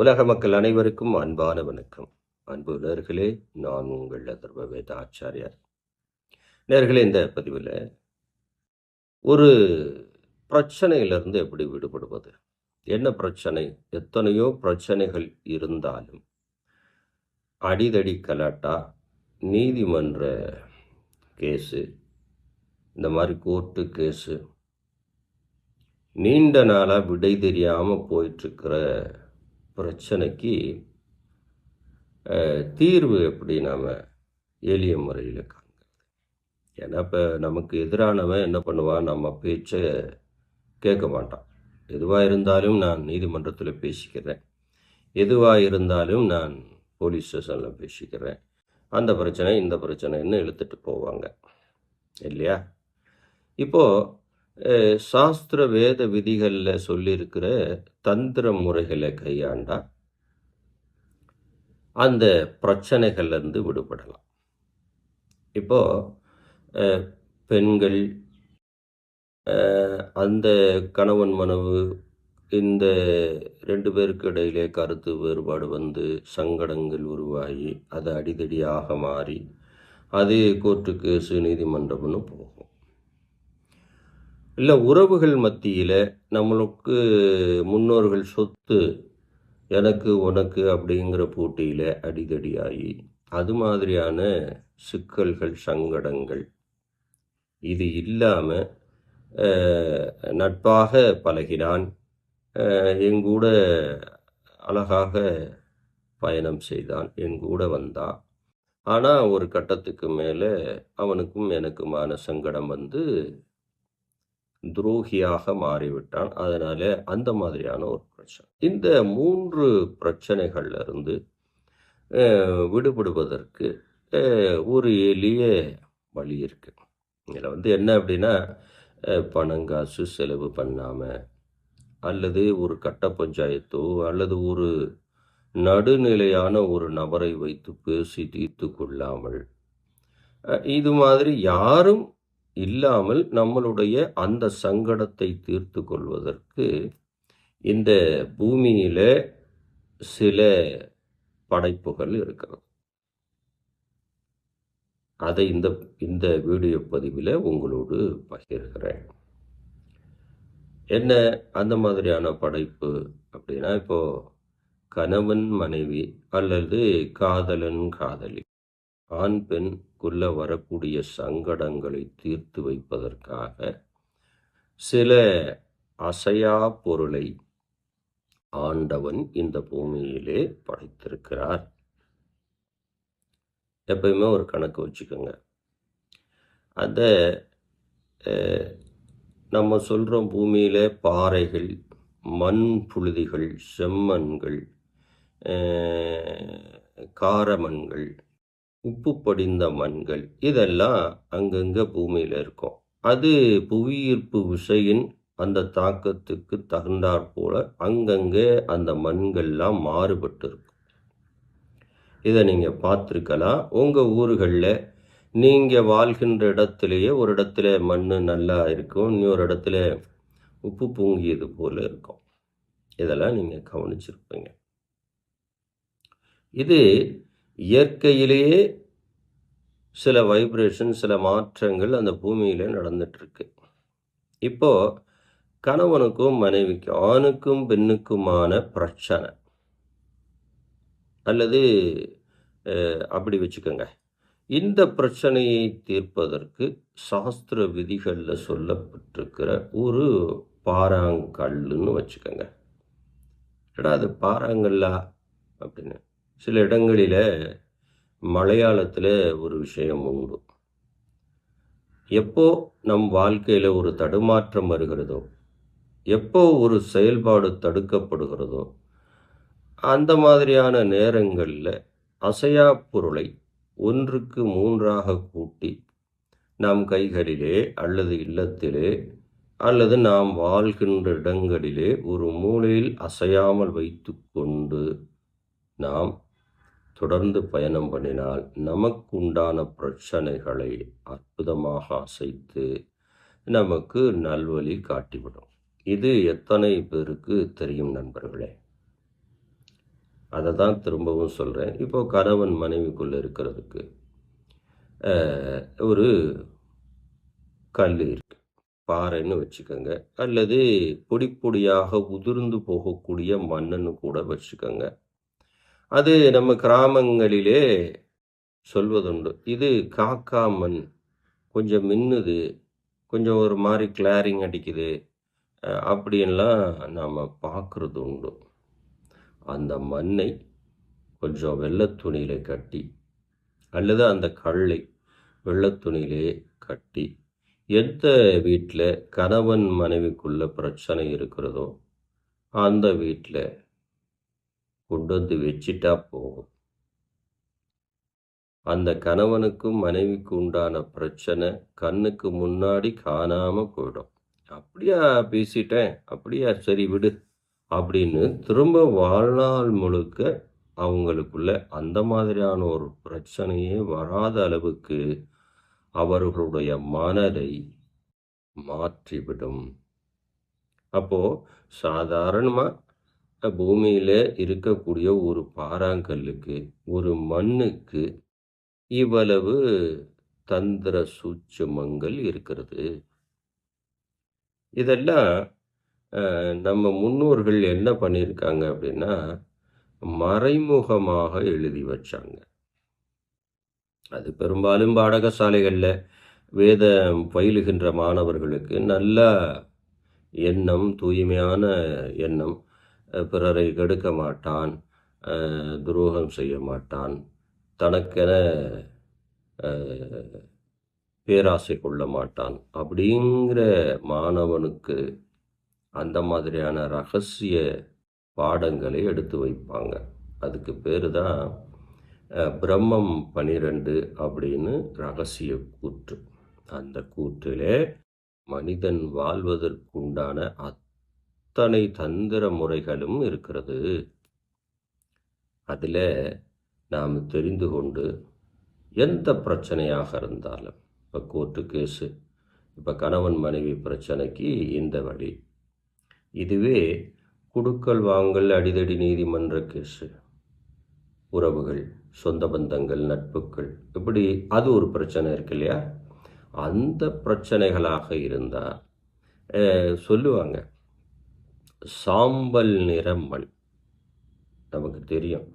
உலக மக்கள் அனைவருக்கும் அன்பான வணக்கம். அன்பு நேர்களே நான் உங்கள் அதர்வ வேத ஆச்சாரியார். நேர்களே இந்த பதிவில் ஒரு பிரச்சனையிலிருந்து எப்படி விடுபடுவது? என்ன பிரச்சனை? எத்தனையோ பிரச்சனைகள் இருந்தாலும் அடிதடி கலாட்டா நீதிமன்ற கேஸு இந்த மாதிரி கோர்ட்டு கேஸு நீண்ட நாளாக விடை தெரியாமல் போயிட்டுருக்கிற பிரச்சனைக்கு தீர்வு எப்படி நாம் எளிய முறையில் காண்கிறது? ஏன்னா இப்போ நமக்கு எதிரானவன் என்ன பண்ணுவான்? நம்ம பேச்சை கேட்க மாட்டான். எதுவாக இருந்தாலும் நான் நீதிமன்றத்தில் பேசிக்கிறேன். எதுவாக இருந்தாலும் நான் போலீஸ் ஸ்டேஷனில் பேசிக்கிறேன். அந்த பிரச்சனை இந்த பிரச்சனைன்னு இழுத்துட்டு போவாங்க. இல்லையா? இப்போது சாஸ்திர வேத விதிகளில் சொல்லியிருக்கிற தந்திர முறைகளை கையாண்டா அந்த பிரச்சனைகள்லேருந்து விடுபடலாம். இப்போ பெண்கள் அந்த கணவன் மனைவு இந்த ரெண்டு பேருக்கு இடையிலே கருத்து வேறுபாடு வந்து சங்கடங்கள் உருவாகி அது அடிதடியாக மாறி அது கோர்ட்டு கேஸு நீதிமன்றம்னு போகும். இல்லை உறவுகள் மத்தியில் நம்மளுக்கு முன்னோர்கள் சொத்து எனக்கு உனக்கு அப்படிங்கிற போட்டியில் அடிதடியாகி அது மாதிரியான சிக்கல்கள் சங்கடங்கள் இது இல்லாமல் நட்பாக பழகினான். எங்கூட அழகாக பயணம் செய்தான் என் கூட வந்தான் ஆனால் ஒரு கட்டத்துக்கு மேலே அவனுக்கும் எனக்குமான சங்கடம் வந்து துரோகியாக மாறிவிட்டான். அதனால அந்த மாதிரியான ஒரு பிரச்சனை. இந்த மூன்று பிரச்சனைகள்ல இருந்து விடுபடுவதற்கு ஒரு எளிய வழி இருக்கு. இதில் வந்து என்ன அப்படின்னா பணம் பணங்காசு செலவு பண்ணாமல் அல்லது ஒரு கட்ட பஞ்சாயத்தோ அல்லது ஒரு நடுநிலையான ஒரு நபரை வைத்து பேசி தீர்த்து கொள்ளாமல் இது மாதிரி யாரும் இல்லாமல் நம்மளுடைய அந்த சங்கடத்தை தீர்த்து கொள்வதற்கு இந்த பூமியில் சில படைப்புகள் இருக்கிறது. அதை இந்த இந்த வீடியோ பதிவில் உங்களோடு பகிர்கிறேன். என்ன அந்த மாதிரியான படைப்பு அப்படின்னா இப்போது கணவன் மனைவி அல்லது காதலன் காதலி ஆண் பெண்குள்ள வரக்கூடிய சங்கடங்களை தீர்த்து வைப்பதற்காக சில அசையா பொருளை ஆண்டவன் இந்த பூமியிலே படைத்திருக்கிறார். எப்பயுமே ஒரு கணக்கு வச்சுக்கோங்க. அந்த நம்ம சொல்கிறோம் பூமியில் பாறைகள் மண் புழுதிகள் செம்மண்கள் காரமண்கள் உப்பு படிந்த மண்கள். இதெல்லாம் அங்கங்கே பூமியில் இருக்கும். அது புவியீர்ப்பு விசையின் அந்த தாக்கத்துக்கு தகுந்தாற் போல அங்கங்கே அந்த மண்கள்லாம் மாறுபட்டு இருக்கும் இதை நீங்கள் பார்த்துருக்கலாம். உங்கள் ஊர்களில் நீங்கள் வாழ்கின்ற இடத்துலையே ஒரு இடத்துல மண் நல்லா இருக்கும். இன்னொரு இடத்துல உப்பு பொங்கியது போல் இருக்கும். இதெல்லாம் நீங்கள் கவனிச்சிருப்பீங்க. இது இயற்கையிலேயே சில வைப்ரேஷன் சில மாற்றங்கள் அந்த பூமியில் நடந்துட்டுருக்கு. இப்போது கணவனுக்கும் மனைவிக்கும் ஆணுக்கும் பெண்ணுக்குமான பிரச்சனை. அல்லது அப்படி வச்சுக்கோங்க. இந்த பிரச்சனையை தீர்ப்பதற்கு சாஸ்திர விதிகளில் சொல்லப்பட்டிருக்கிற ஒரு பாறாங்கல்லுன்னு வச்சுக்கோங்க. எடா அது பாறாங்கல்லா? அப்படின்னு. சில இடங்களில் மலையாளத்தில் ஒரு விஷயம் உண்டு. எப்போ நம் வாழ்க்கையில் ஒரு தடுமாற்றம் வருகிறதோ எப்போ ஒரு செயல்பாடு தடுக்கப்படுகிறதோ அந்த மாதிரியான நேரங்களில் அசையா பொருளை ஒன்றுக்கு மூன்றாக கூட்டி நம் கைகளிலே அல்லது இல்லத்திலே அல்லது நாம் வாழ்கின்ற இடங்களிலே ஒரு மூலையில் அசையாமல் வைத்துக்கொண்டு நாம் தொடர்ந்து பயணம் பண்ணினால் நமக்கு உண்டான பிரச்சனைகளை அற்புதமாக அசைத்து நமக்கு நல்வழி காட்டிவிடும். இது எத்தனை பேருக்கு தெரியும் நண்பர்களே? அதை தான் திரும்பவும் சொல்கிறேன் இப்போ கணவன் மனைவிக்குள்ளே இருக்கிறதுக்கு ஒரு கல் இருக்கு. பாறைன்னு வச்சுக்கோங்க. அல்லது பொடி பொடியாக உதிர்ந்து போகக்கூடிய மண்ணுன்னு கூட வச்சுக்கோங்க. அது நம்ம கிராமங்களிலே சொல்வதுண்டு. இது காக்கா மண் கொஞ்சம் மின்னுது கொஞ்சம் ஒரு மாதிரி கிளாரிங் அடிக்குது அப்படின்லாம் நாம் பார்க்குறது உண்டு அந்த மண்ணை கொஞ்சம் வெள்ளத்துணியில் கட்டி அல்லது அந்த கல்லை வெள்ளத்துணியிலே கட்டி எந்த வீட்டில் கணவன் மனைவிக்குள்ள பிரச்சனை இருக்கிறதோ அந்த வீட்டில் கொண்டு வந்து வச்சிட்டா போகும் அந்த கணவனுக்கும் மனைவிக்கும் உண்டான பிரச்சனை கண்ணுக்கு முன்னாடி காணாம போயிடும். அப்படியா பேசிட்டேன் அப்படியா சரி விடு அப்படின்னு திரும்ப வாழ்நாள் முழுக்க அவங்களுக்குள்ள அந்த மாதிரியான ஒரு பிரச்சனையே வராத அளவுக்கு அவர்களுடைய மனதை மாற்றிவிடும். அப்போ சாதாரணமாக பூமியில இருக்கக்கூடிய ஒரு பாறாங்கல்லுக்கு ஒரு மண்ணுக்கு இவ்வளவு தந்திர சூட்சுமங்கள் இருக்கிறது. இதெல்லாம் நம்ம முன்னோர்கள் என்ன பண்ணியிருக்காங்க அப்படின்னா மறைமுகமாக எழுதி வச்சாங்க. அது பெரும்பாலும் பாடகசாலைகளில் வேதம் பயிலுகின்ற மாணவர்களுக்கு நல்ல எண்ணம் தூய்மையான எண்ணம் பிறரை கெடுக்க மாட்டான் துரோகம் செய்ய மாட்டான். தனக்கென பேராசை கொள்ள மாட்டான். அப்படிங்கிற மாணவனுக்கு அந்த மாதிரியான ரகசிய பாடங்களை எடுத்து வைப்பாங்க. அதுக்கு பேர் தான் பிரம்மம் பனிரெண்டு அப்படின்னு ரகசிய கூற்று. அந்த கூற்றிலே மனிதன் வாழ்வதற்குண்டான அத்தனை தந்திர முறைகளும் இருக்கிறது. அதில் நாம் தெரிந்து கொண்டு எந்த பிரச்சனையாக இருந்தாலும் இப்போ கோர்ட்டு கேஸு இப்போ கணவன் மனைவி பிரச்சனைக்கு இந்த வழி. இதுவே குடுக்கல் வாங்கல் அடிதடி நீதிமன்ற கேஸு உறவுகள் சொந்த பந்தங்கள் நட்புகள் இப்படி அது ஒரு பிரச்சனை இருக்கு இல்லையா? அந்த பிரச்சனைகளாக இருந்தால் சொல்லுவாங்க சாம்பல் நிற மண். நமக்கு தெரியும்.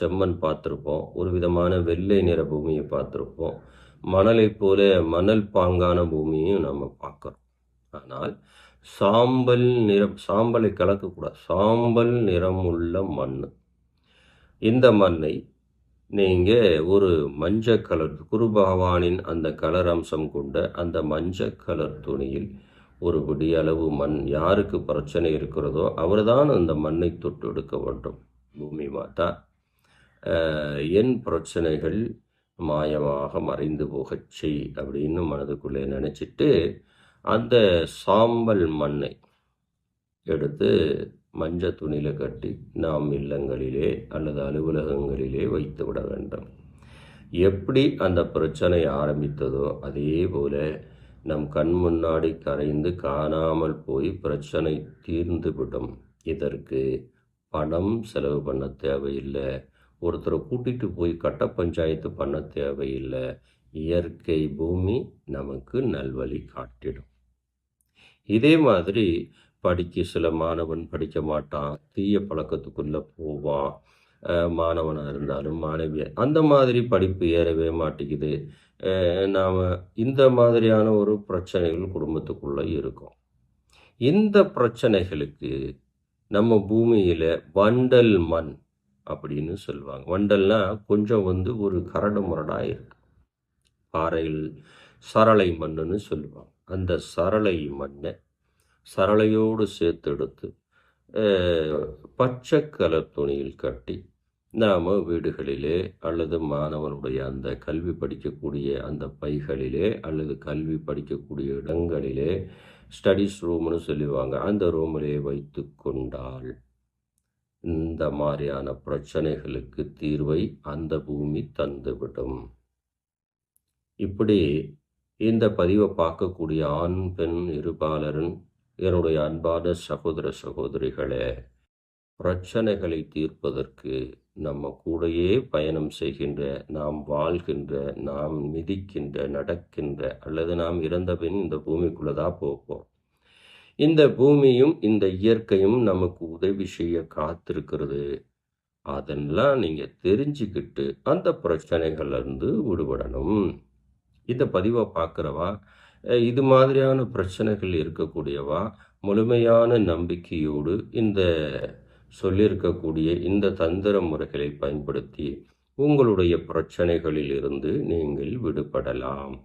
செம்மண் பார்த்துருப்போம். ஒரு விதமான வெள்ளை நிற பூமியை பார்த்துருப்போம். மணலை போல மணல் பாங்கான பூமியும் நம்ம பார்க்குறோம். ஆனால் சாம்பல் நிறம் சாம்பலை கலக்கக்கூடாது. சாம்பல் நிறம் உள்ள மண். இந்த மண்ணை நீங்கள் ஒரு மஞ்சள் கலர் குரு பகவானின் அந்த கலர் அம்சம் கொண்ட அந்த மஞ்சள் கலர் துணியில் ஒரு பிடியளவு மண் யாருக்கு பிரச்சனை இருக்கிறதோ அவர்தான் அந்த மண்ணை தொட்டு எடுக்க வேண்டும். பூமி மாதா என் பிரச்சனைகள் மாயமாக மறைந்து போகச் செய் அப்படின்னு மனதுக்குள்ளே நினச்சிட்டு அந்த சாம்பல் மண்ணை எடுத்து மஞ்சள் துணியில் கட்டி நாம் இல்லங்களிலே அல்லது அலுவலகங்களிலே வைத்து விட வேண்டும். எப்படி அந்த பிரச்சனை ஆரம்பித்ததோ அதே போல நம் கண் முன்னாடி கரைந்து காணாமல் போய் பிரச்சனை தீர்ந்துவிடும் இதற்கு பணம் செலவு பண்ண தேவையில்லை. ஒருத்தரை கூட்டிட்டு போய் கட்ட பஞ்சாயத்து பண்ண தேவையில்லை. இயற்கை பூமி நமக்கு நல்வழி காட்டிடும். இதே மாதிரி படிக்க சில மாணவன் படிக்க மாட்டான். தீய பழக்கத்துக்குள்ளே போவான். மாணவனாக இருந்தாலும் மாணவிய அந்த மாதிரி படிப்பு ஏறவே மாட்டேங்குது. நாம் இந்த மாதிரியான ஒரு பிரச்சனைகள் குடும்பத்துக்குள்ளே இருக்கும். இந்த பிரச்சனைகளுக்கு நம்ம பூமியில் வண்டல் மண் அப்படின்னு சொல்லுவாங்க. வண்டல்னால் கொஞ்சம் வந்து ஒரு கரடு முரடாக இருக்கு. பாறையில் சரளை மண்ணுன்னு சொல்லுவாங்க. அந்த சரளை மண்ணை சரளையோடு சேர்த்து எடுத்து பச்சை கலர் துணியில் கட்டி நாம் வீடுகளிலே அல்லது மாணவனுடைய அந்த கல்வி படிக்கக்கூடிய அந்த பைகளிலே அல்லது கல்வி படிக்கக்கூடிய இடங்களிலே ஸ்டடீஸ் ரூம்னு சொல்லுவாங்க. அந்த ரூமிலே வைத்து கொண்டால் இந்த மாதிரியான பிரச்சனைகளுக்கு தீர்வை அந்த பூமி தந்துவிடும். இப்படி இந்த பதிவை பார்க்கக்கூடிய ஆண் பெண் இருபாலரன் என்னுடைய அன்பான சகோதர சகோதரிகளே பிரச்சனைகளை தீர்ப்பதற்கு நம்ம கூடயே பயணம் செய்கின்ற நாம் வாழ்கின்ற நாம் மிதிக்கின்ற நடக்கின்ற அல்லது நாம் இறந்தபின் இந்த பூமிக்குள்ளே தான் போப்போம். இந்த பூமியும் இந்த இயற்கையும் நமக்கு உதவி செய்ய காத்திருக்கிறது. அதெல்லாம் நீங்கள் தெரிஞ்சுக்கிட்டு அந்த பிரச்சனைகள்லேருந்து விடுபடணும். இந்த பதிவை பார்க்குறவா இது மாதிரியான பிரச்சனைகள் இருக்கக்கூடியவா முழுமையான நம்பிக்கையோடு இந்த சொல்லியிருக்கக்கூடிய இந்த தந்திர முறைகளை பயன்படுத்தி உங்களுடைய பிரச்சனைகளில் இருந்து நீங்கள் விடுபடலாம்.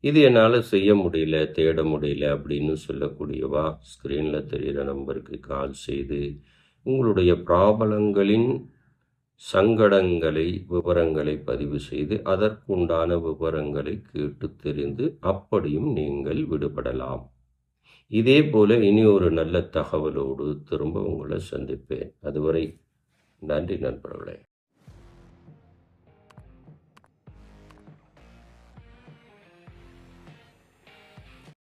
இது என்னால் செய்ய முடியல தேட முடியல அப்படின்னு சொல்லக்கூடியவா ஸ்க்ரீனில் தெரிகிற நம்பருக்கு கால் செய்து உங்களுடைய பிராபலங்களின் சங்கடங்களை விவரங்களை பதிவு செய்து அதற்குண்டான விவரங்களை கேட்டு தெரிந்து அப்படியும் நீங்கள் விடுபடலாம். இதே போல இனி ஒரு நல்ல தகவலோடு திரும்ப உங்களை சந்திப்பேன். அதுவரை நன்றி நண்பர்களே.